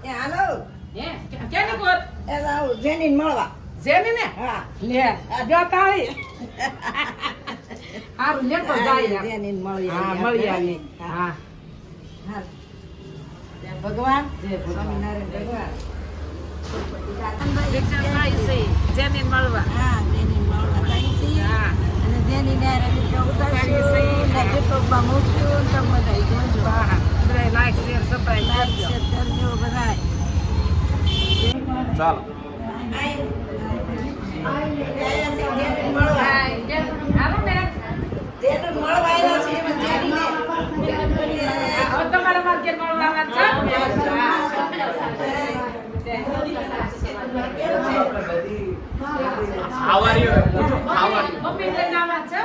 Ya, halo. Ya, kan ini Jenin mau? Jenin ya. Ya, dia tali. Harusnya kau jaya. Jenin ini. Ah. Ya, Kita akan baik. Terima. Jenin mau apa? Ah, Jenin mau apa? Terima kasih. Ya. Jenin ini ada di dokter. Terima kasih. Terima kasih. Terima kasih. Terima ચાલો How are you? How are you? Mummy, the name is sir.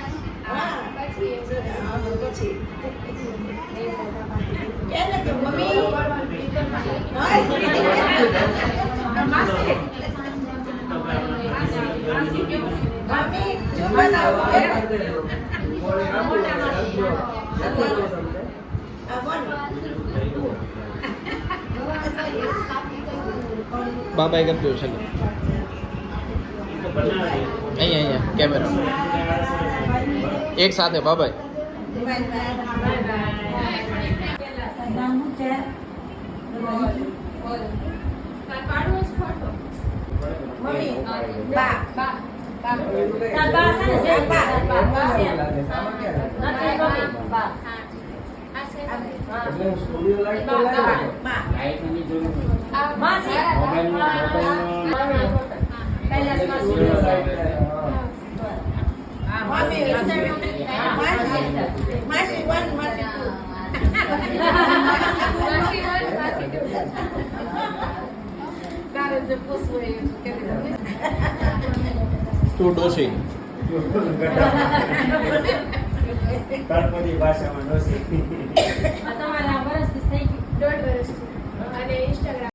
છે બાબા એકમ જોશે અહીંયા અહીંયા કેમેરા. એક સાથે બાબાઈ હા તમારે ગયા લ્યો થઈ ગયા બધા હેલ્પ થઈ હો લાઈનમાં સહી પછી એને તો મમ્મી માસી મમ્મી જો બનાવો આ બોલ બાબાએ કરજો છે અહીંયા અહીંયા કેમેરા એક સાથે બાબાઈ મમ્મી બા બા માસી માસી માસી વન માસી ટુ તારે જે પૂછવું એ કરી દો તું ડોસી ગણપતિ ભાષામાં ડોસી તમારા વર્ષ થઈ દોઢ અને ઇન્સ્ટાગ્રામ